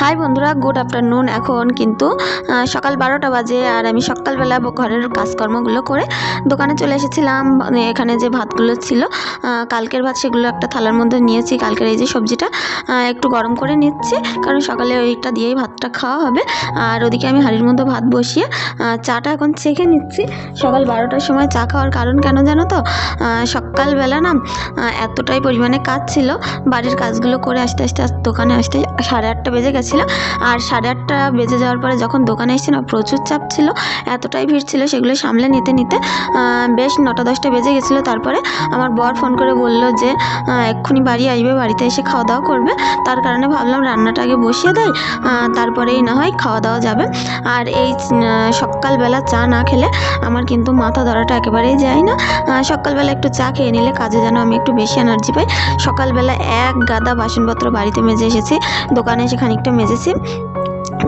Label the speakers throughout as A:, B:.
A: High বন্ধুরা, good afternoon. এখন কিন্তু সকাল বারোটা বাজে আর আমি সকালবেলা ঘরের কাজকর্মগুলো করে দোকানে চলে এসেছিলাম। মানে এখানে যে ভাতগুলো ছিল কালকের ভাত সেগুলো একটা থালার মধ্যে নিয়েছি। কালকের এই যে সবজিটা একটু গরম করে নিচ্ছি, কারণ সকালে ওইটা দিয়েই ভাতটা খাওয়া হবে। আর ওদিকে আমি হাঁড়ির মধ্যে ভাত বসিয়ে চাটা এখন ছেঁকে নিচ্ছি। সকাল বারোটার সময় চা খাওয়ার কারণ কেন জানো তো? সকালবেলা না এতটাই পরিমাণে কাজ ছিল। বাড়ির কাজগুলো করে আসতে আসতে আস- দোকানে আসতে সাড়ে আটটা বেজে গেছিল আর সাড়ে আটটা বেজে যাওয়ার পরে যখন দোকানে এসেছি না প্রচুর চাপ ছিল, এতটাই ভিড় ছিল সেগুলো সামলে নিতে নিতে বেশ নটা দশটা বেজে গেছিল। তারপরে আমার বর ফোন করে বলল যে এক্ষুনি বাড়ি আসবে, বাড়িতে এসে খাওয়া দাওয়া করবে। তার কারণে ভাবলাম রান্নাটা আগে বসিয়ে দেয় তারপরেই না হয় খাওয়া দাওয়া যাবে। আর এই সকালবেলা চা না খেলে আমার কিন্তু মাথা ধরাটা একেবারেই যায় না। সকালবেলা একটু চা খেয়ে নিলে কাজে যেন আমি একটু বেশি এনার্জি পাই। সকালবেলা এক গাদা বাসনপত্র বাড়িতে মেজে এসেছি। দোকানে এসে খানিকটা মেজেছি।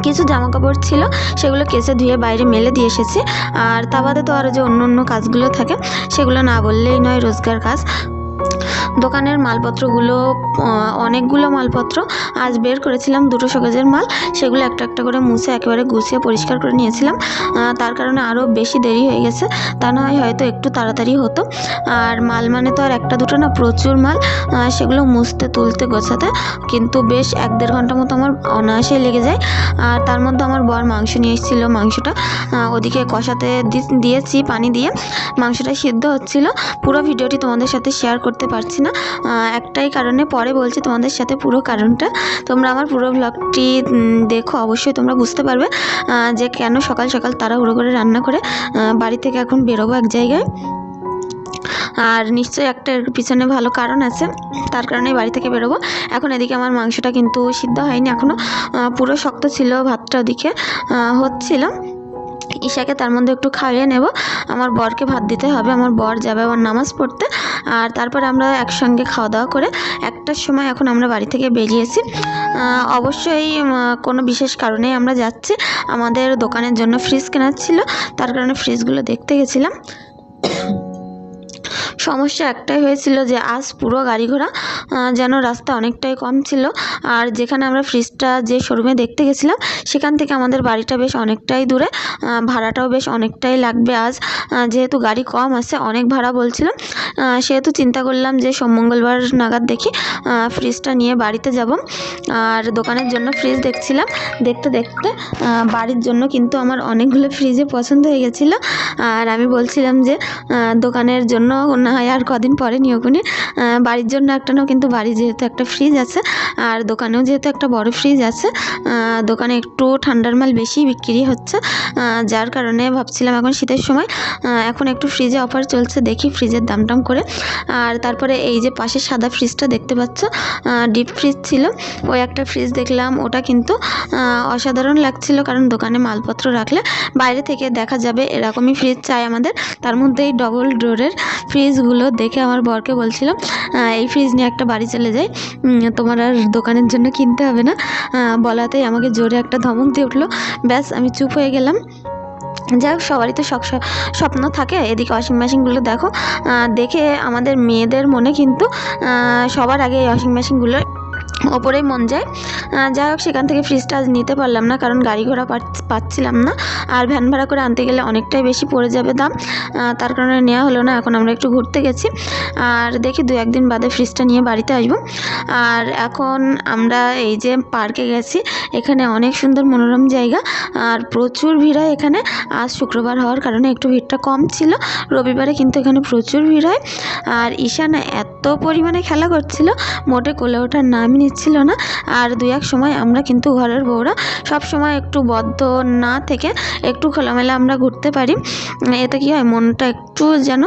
A: কিছু জামা কাপড় ছিল, সেগুলো কেসে ধুয়ে বাইরে মেলে দিয়ে এসেছি। আর তা বাদে তো আরও যে অন্য অন্য কাজগুলো থাকে, সেগুলো না বললেই নয় রোজগার কাজ। দোকানের মালপত্রগুলো অনেকগুলো মালপত্র আজ বের করেছিলাম দুটো শোকেজের মাল। সেগুলো একটা একটা করে মুছে একেবারে গুছিয়ে পরিষ্কার করে নিয়েছিলাম। তার কারণে আরও বেশি দেরি হয়ে গেছে। তা না হয় হয়তো একটু তাড়াতাড়ি হতো। আর মাল মানে তো আর একটা দুটো না, প্রচুর মাল। সেগুলো মুছতে, তুলতে, গোছাতে। কিন্তু বেশ এক দেড় ঘণ্টা মতো আমার অনায়াসেই লেগে যায়। আর তার মধ্যে আমার বর মাংস নিয়ে এসেছিল, মাংসটা। ওদিকে কষাতে দিয়েছি পানি দিয়ে। মাংসটা সিদ্ধ হচ্ছিল। পুরো ভিডিওটি তোমাদের সাথে শেয়ার করতে পারছি না? একটাই কারণে পরে বলছি তোমাদের সাথে পুরো কারণটা। তোমরা আমার পুরো ব্লগটি দেখো, অবশ্যই তোমরা বুঝতে পারবে যে কেন সকাল সকাল তারা তাড়াহুড়ো করে রান্না করে বাড়ি থেকে এখন বেরোবো এক জায়গায়। আর নিশ্চয়ই একটা পিছনে ভালো কারণ আছে, তার কারণে বাড়ি থেকে বেরোবো। এখন এদিকে আমার মাংসটা কিন্তু সিদ্ধ হয়নি এখনও পুরো শক্ত ছিল ভাতটা ওদিকে হচ্ছিল। ঈশাকে তার মধ্যে একটু খাইয়ে নেব। আমার বরকে ভাত দিতে হবে। আমার বর যাবে আমার নামাজ পড়তে। আর তারপর আমরা একসঙ্গে খাওয়া দাওয়া করে একটার সময় এখন আমরা বাড়ি থেকে বেরিয়েছি। অবশ্যই কোনো বিশেষ কারণে আমরা যাচ্ছি। আমাদের দোকানের জন্য ফ্রিজ কেনার ছিল। তার কারণে ফ্রিজগুলো দেখতে গেছিলাম। সমস্যা একটাই হয়েছিল যে আজ পুরো গাড়ি ঘোড়া যেন রাস্তা অনেকটাই কম ছিল। আর যেখানে আমরা ফ্রিজটা যে শোরুমে দেখতে গেছিলাম, সেখান থেকে আমাদের বাড়িটা বেশ অনেকটাই দূরে ভাড়াটাও বেশ অনেকটাই লাগবে আজ। যেহেতু গাড়ি কম আছে, অনেক ভাড়া বলছিল সেহেতু চিন্তা করলাম যে সোম, মঙ্গলবার নাগাদ দেখি ফ্রিজটা নিয়ে বাড়িতে যাব। আর দোকানের জন্য ফ্রিজ দেখছিলাম, দেখতে দেখতে বাড়ির জন্য কিন্তু আমার অনেকগুলো ফ্রিজে পছন্দ হয়ে গেছিল। আর আমি বলছিলাম যে দোকানের জন্য না হয় আর কদিন পরে নিয়োগুনি বাড়ির জন্য একটা নাও, কিন্তু বাড়ি যেহেতু একটা ফ্রিজ আছে, আর দোকানেও যেহেতু একটা বড় ফ্রিজ আছে দোকানে একটু ঠান্ডার মাল বেশি বিক্রি হচ্ছে। যার কারণে ভাবছিলাম এখন শীতের সময় এখন একটু ফ্রিজে অফার চলছে, দেখি ফ্রিজের দাম টাম করে। আর তারপরে এই যে পাশে সাদা ফ্রিজটা দেখতে পাচ্ছ ডিপ ফ্রিজ ছিল, ওই একটা ফ্রিজ দেখলাম, ওটা কিন্তু অসাধারণ লাগছিল, কারণ দোকানে মালপত্র রাখলে বাইরে থেকে দেখা যাবে এরকমই ফ্রিজ চাই আমাদের। তার মধ্যে এই ডবল ডোরের ফ্রিজগুলো দেখে আমার বরকে বলছিলাম এই ফ্রিজ নিয়ে একটা বাড়ি চলে যাই। তোমার আর দোকানের জন্য কিনতে হবে না। বলাতেই আমাকে জোরে একটা ধমক দিয়ে উঠল। ব্যাস, আমি চুপ হয়ে গেলাম। যাই হোক, সবারই তো স্বপ্ন থাকে। এদিকে ওয়াশিং মেশিনগুলো দেখো। দেখে আমাদের মেয়েদের মনে কিন্তু সবার আগে এই ওয়াশিং মেশিনগুলো ওপরেই মন যায়। যাই হোক, সেখান থেকে ফ্রিজটা আজ নিতে পারলাম না, কারণ গাড়ি ঘোড়া পাচ- পাচ্ছিলাম না। আর ভ্যান ভাড়া করে আনতে গেলে অনেকটাই বেশি পড়ে যাবে দাম। তার কারণে নেওয়া হলো না, এখন আমরা একটু ঘুরতে গেছি। আর দেখি দু একদিন বাদে ফ্রিজটা নিয়ে বাড়িতে আসব। আর এখন আমরা এই যে পার্কে গেছি, এখানে অনেক সুন্দর মনোরম জায়গা। আর প্রচুর ভিড় হয় এখানে। আজ শুক্রবার হওয়ার কারণে একটু ভিড়টা কম ছিল, রবিবারে কিন্তু এখানে প্রচুর ভিড় হয়। আর ঈশানা এত পরিমাণে খেলা করছিল, মোটে কোলে ওঠার নামই নিচ্ছিল না। আর দু এক সময় আমরা কিন্তু ঘরের বউরা সব সময় একটু বদ্ধ না থেকে একটু খোলামেলা আমরা ঘুরতে পারি। এতে কি হয়, মনটা একটু যেন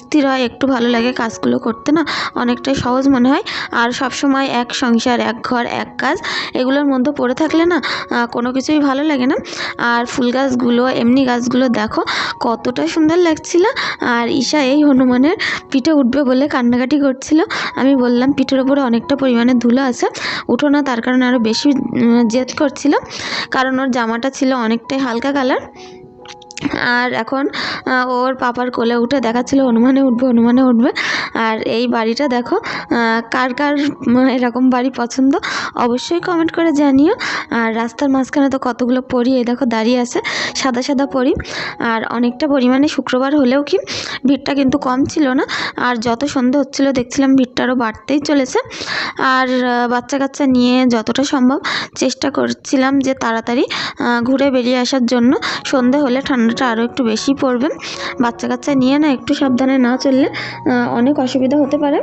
A: স্থির হয়, একটু ভালো লাগে কাজগুলো করতে না। অনেকটাই সহজ মনে হয়। আর সব সময় এক সংসার, এক ঘর, এক কাজ, এগুলোর মধ্যে পড়ে থাকলে না কোনো কিছুই ভালো লাগে না। আর ফুল গাছগুলো, এমনি গাছগুলো দেখো, কতটা সুন্দর লাগছিল। আর ঈশা এই হনুমানের পিঠে উঠবে বলে কান্নাকাটি করছিল। আমি বললাম, পিঠের ওপরে অনেকটা পরিমাণে ধুলো আছে। উঠো না, তার কারণে আরও বেশি জেদ করছিল। কারণ ওর জামাটা ছিল অনেকটাই হালকা কালার। আর এখন ওর পাপার কোলে উঠে দেখাচ্ছিল অনুমানে উঠবে অনুমানে উঠবে। আর এই বাড়িটা দেখো কার কার এরকম বাড়ি পছন্দ অবশ্যই কমেন্ট করে জানিও। আর রাস্তার মাঝখানে তো কতগুলো পরি, এই দেখো দাঁড়িয়ে আছে, সাদা সাদা পরি। আর অনেকটা পরিমাণে শুক্রবার হলেও কি, ভিড়টা কিন্তু কম ছিল না। আর যত সন্ধে হচ্ছিল, দেখছিলাম ভিড়টা আরও বাড়তেই চলেছে। আর বাচ্চা কাচ্চা নিয়ে যতটা সম্ভব চেষ্টা করছিলাম যে তাড়াতাড়ি ঘুরে বেরিয়ে আসার জন্য। সন্ধে হলে ঠান্ডাটা আরও একটু বেশি পড়বে। বাচ্চা কাচ্চা নিয়ে না একটু সাবধানে না চললে অনেক অসুবিধা হতে পারে।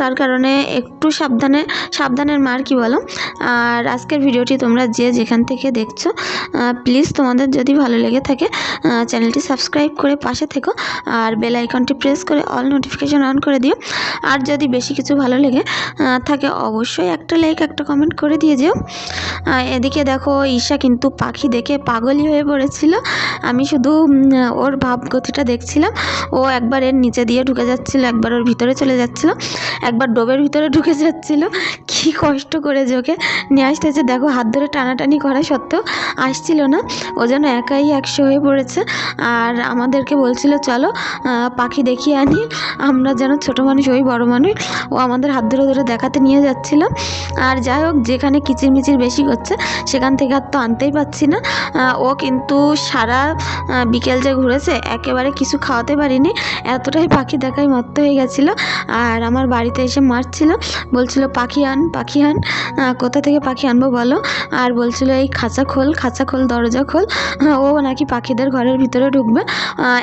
A: তার কারণে একটু সাবধানে, সাবধানের মার কি বলো? আর আজকের ভিডিওটি তোমরা যে যেখান থেকে দেখছ প্লিজ তোমাদের যদি ভালো লেগে থাকে চ্যানেলটি সাবস্ক্রাইব করে পাশে থেকো আর বেল আইকনটি প্রেস করে অল নোটিফিকেশন অন করে দিও। আর যদি বেশি কিছু ভালো লেগে থাকে অবশ্যই একটা লাইক একটা কমেন্ট করে দিয়ে যেও। এদিকে দেখো ঈশা কিন্তু পাখি দেখে পাগলই হয়ে পড়েছিল। আমি শুধু ওর ভাবগতিটা দেখছিলাম। ও একবার এর নিচে দিয়ে ঢুকে যাচ্ছিল, একবার ওর ভিতরে চলে যাচ্ছিল। একবার ডোবের ভিতরে ঢুকে যাচ্ছিল। কি কষ্ট করে যে ওকে। নিয়ে আসতে আসতেছে, দেখো হাত ধরে টানাটানি করা সত্ত্বেও আসছিল না। ও যেন একাই একশো হয়ে পড়েছে। আর আমাদেরকে বলছিল, চলো পাখি দেখিয়ে আনি। আমরা যেন ছোট মানুষ ওই বড় মানুষ। ও আমাদের হাত ধরে ধরে দেখাতে নিয়ে যাচ্ছিল। আর যাই হোক, যেখানে কিচিরমিচির বেশি করছে, সেখান থেকে আর তো আনতেই পাচ্ছি না। ও কিন্তু সারা বিকেল যে ঘুরেছে, একেবারে কিছু খাওয়াতে পারিনি। এতটাই পাখি দেখায় মত্ত হয়ে গেছিল। আর আমার বাড়িতে এসে মারছিল। বলছিল, পাখি আন পাখি আন কোথা থেকে পাখি আনব বলো? আর বলছিল, এই খাঁচা খোল খাঁচা খোল, দরজা খোল ও নাকি পাখিদের ঘরের ভিতরে ঢুকবে।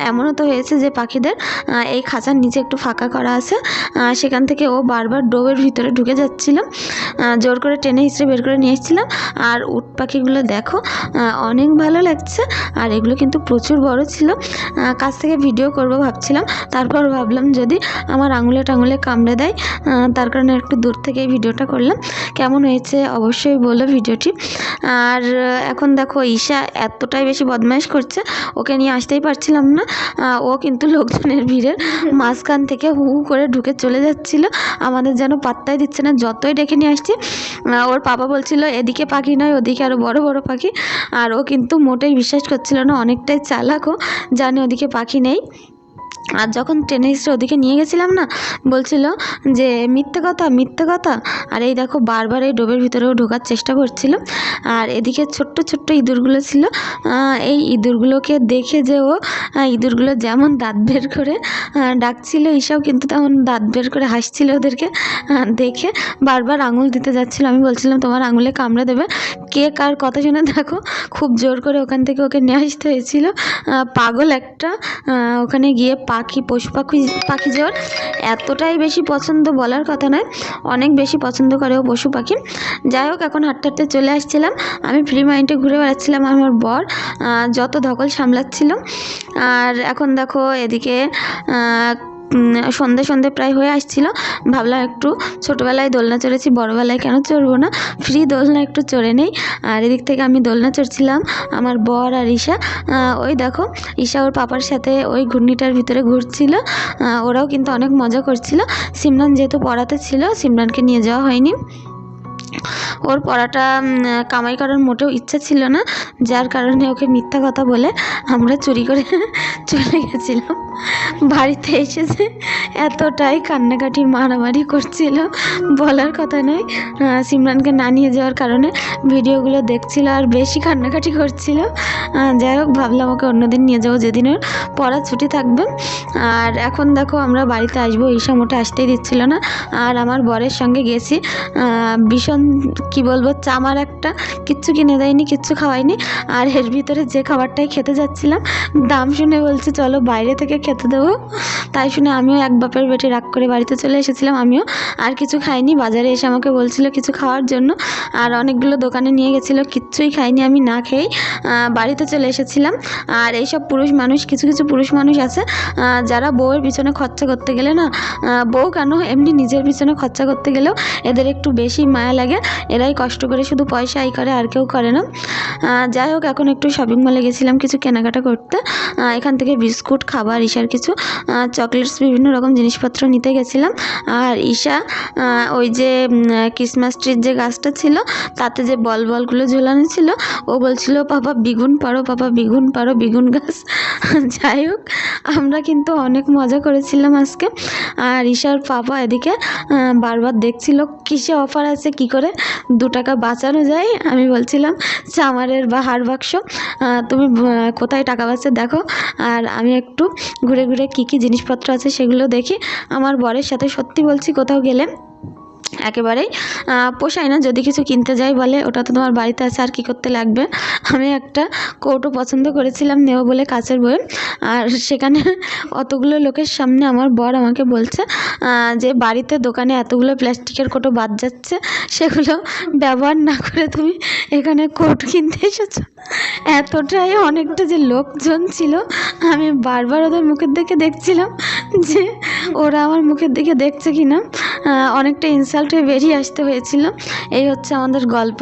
A: এমনও তো হয়েছে যে পাখিদের এই খাঁচার নিচে একটু ফাঁকা করা আছে। সেখান থেকে ও বারবার ডোবের ভিতরে ঢুকে যাচ্ছিল। জোর করে টেনে হিসেবে বের করে নিয়ে এসেছিলাম আর উট পাখিগুলো দেখো অনেক ভালো লাগছে। আর এগুলো কিন্তু প্রচুর বড় ছিল। কাছ থেকে ভিডিও করব ভাবছিলাম। তারপর ভাবলাম যদি আমার আঙুলে টাঙুলে কামড়ে দেয় তার কারণে একটু দূর থেকে ভিডিওটা করলাম। কেমন হয়েছে অবশ্যই বলো ভিডিওটি। আর এখন দেখো, ঈশা এতটাই বেশি বদমাইশ করছে, ওকে নিয়ে আসতেই পারছিলাম না। ও কিন্তু লোকজনের ভিড়ের মাঝখান থেকে হু হু করে ঢুকে চলে যাচ্ছিল। আমাদের যেন পাত্তাই দিচ্ছে না, যতই ডেকে নিয়ে আসছি ওর পাপা বলছিল, এদিকে পাখি নয়, ওদিকে আরও বড় বড় পাখি। আর ও কিন্তু মোটেই বিশ্বাস করছিল না, অনেকটাই চালাকও জানে ওদিকে পাখি নেই। আর যখন হিসেবে ওদিকে নিয়ে গেছিলাম না, বলছিল যে, মিথ্যে কথা মিথ্যে কথা। আর এই দেখো বারবার এই ডোবের ভিতরেও ঢোকার চেষ্টা করছিল। আর এদিকে ছোট্ট ছোট্ট ইঁদুরগুলো ছিল। এই ইঁদুরগুলোকে দেখে যে ও ইঁদুরগুলো যেমন দাঁত বের করে ডাকছিল ঈশাও কিন্তু তেমন দাঁত বের করে হাসছিল ওদেরকে দেখে বারবার আঙুল দিতে যাচ্ছিল। আমি বলছিলাম, তোমার আঙুলে কামড়ে দেবে? কে কার কথা শুনে দেখো খুব জোর করে ওখান থেকে ওকে নিয়ে আসতে হয়েছিল। পাগল একটা ওখানে গিয়ে পাখি, পশু পাখি পাখি যাওয়ার এতটাই বেশি পছন্দ বলার কথা নয়। অনেক বেশি পছন্দ করে ও পশু পাখি। যাই হোক, এখন হাঁটতে হাঁটতে চলে আসছিলাম। আমি ফ্রি মাইন্ডে ঘুরে বেড়াচ্ছিলাম আমার বর যত ধকল সামলাচ্ছিল। আর এখন দেখো এদিকে সন্ধে সন্ধে প্রায় হয়ে আসছিল। ভাবলাম একটু ছোটোবেলায় দোলনা চড়েছি, বড়োবেলায় কেন চড়বো না? ফ্রি দোলনা একটু চড়ে নেই। আর এদিক থেকে আমি দোলনা চড়ছিলাম আমার বর আর ঈশা। ওই দেখো, ঈশা ওর পাপার সাথে ওই ঘূর্ণিটার ভিতরে ঘুরছিল। ওরাও কিন্তু অনেক মজা করছিল। সিমরান যেহেতু পড়াতে ছিল, সিমরানকে নিয়ে যাওয়া হয়নি। ওর পড়াটা কামাই করার মোটেও ইচ্ছা ছিল না, যার কারণে ওকে মিথ্যা কথা বলে আমরা চুরি করে চলে গেছিলাম। বাড়িতে এসেছে, এতটাই কান্নাকাটি, মারামারি করছিল, বলার কথা নয়। সিমরানকে না নিয়ে যাওয়ার কারণে ভিডিওগুলো দেখছিল আর বেশি কান্নাকাটি করছিল। যাই হোক, ভাবলাম ওকে অন্যদিন নিয়ে যাব, যেদিন ওর পড়া ছুটি থাকবে। আর এখন দেখো, আমরা বাড়িতে আসব ঈশা মোটে আসতেই দিচ্ছিল না। আর আমার বরের সঙ্গে গেছি ভীষণ কি বলব, চামার একটা, কিচ্ছু কিনে দেয়নি, কিচ্ছু খাওয়াইনি আর এর ভিতরে যে খাবারটাই খেতে যাচ্ছিলাম, দাম শুনে বলছে, চলো বাইরে থেকে খেতে দেবো। তাই শুনে আমিও এক বাপের বেটে রাগ করে বাড়িতে চলে এসেছিলাম আমিও। আর কিছু খাইনি, বাজারে এসে আমাকে বলছিল কিছু খাওয়ার জন্য। আর অনেকগুলো দোকানে নিয়ে গেছিল, কিচ্ছুই খাইনি আমি না খেয়েই বাড়িতে চলে এসেছিলাম। আর এইসব পুরুষ মানুষ, কিছু কিছু পুরুষ মানুষ আছে যারা বউয়ের পিছনে খরচা করতে গেলে না বউ কেন এমনি নিজের পিছনে খরচা করতে গেলেও এদের একটু বেশি মায়া লাগে। এরাই কষ্ট করে শুধু পয়সা আয় করে, আর কেউ করে না। যাই হোক, এখন একটু শপিং মলে গেছিলাম কিছু কেনাকাটা করতে। এখান থেকে বিস্কুট, খাবার, ঈশার কিছু চকলেটস বিভিন্ন রকম জিনিসপত্র নিতে গেছিলাম। আর ঈশা ওই যে ক্রিসমাস ট্রির যে গাছটা ছিল, তাতে যে বল বলগুলো ঝোলানো ছিল, ও বলছিল, পাপা, বিগুন পারো, পাপা, বিগুন পারো, বিগুন গাছ। যাই হোক, আমরা কিন্তু অনেক মজা করেছিলাম আজকে। আর ঈশার পাপা এদিকে বারবার দেখছিল, কিসে অফার আছে, কি করে দু টাকা বাঁচানো যায়। আমি বলছিলাম চামারের বা হাড় বাক্স তুমি কোথায় টাকা বাঁচে দেখো। আর আমি একটু ঘুরে ঘুরে কী কী জিনিসপত্র আছে সেগুলো দেখি। আমার বরের সাথে সত্যি বলছি, কোথাও গেলে একেবারেই পোষায় না, যদি কিছু কিনতে যাই বলে, ওটা তো তোমার বাড়িতে আছে, আর কী করতে লাগবে? আমি একটা কৌটো পছন্দ করেছিলাম নেব বলে কাচের বই আর সেখানে অতগুলো লোকের সামনে আমার বর আমাকে বলছে যে বাড়িতে দোকানে এতগুলো প্লাস্টিকের কৌটো বাদ যাচ্ছে, সেগুলো ব্যবহার না করে তুমি এখানে কোট কিনতে এসেছ। এতটাই অনেকটা যে লোকজন ছিল, আমি বারবার ওদের মুখের দিকে দেখছিলাম যে ওরা আমার মুখের দিকে দেখছে কি না অনেকটা ইনসাল্ট হয়ে বেরিয়ে আসতে হয়েছিল। এই হচ্ছে আমাদের গল্প।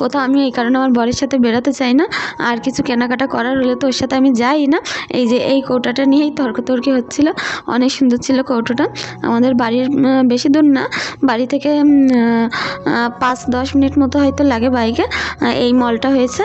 A: কোথাও আমি এই কারণে আমার বরের সাথে বেরোতে চাই না। আর কিছু কেনাকাটা করার হলে তো ওর সাথে আমি যাই না। এই যে এই কৌটাটা নিয়েই তর্কতর্কি হচ্ছিল। অনেক সুন্দর ছিল কৌটোটা। আমাদের বাড়ির বেশি দূর না। বাড়ি থেকে পাঁচ দশ মিনিট মতো হয়তো লাগে বাইকে। এই মলটা হয়েছে।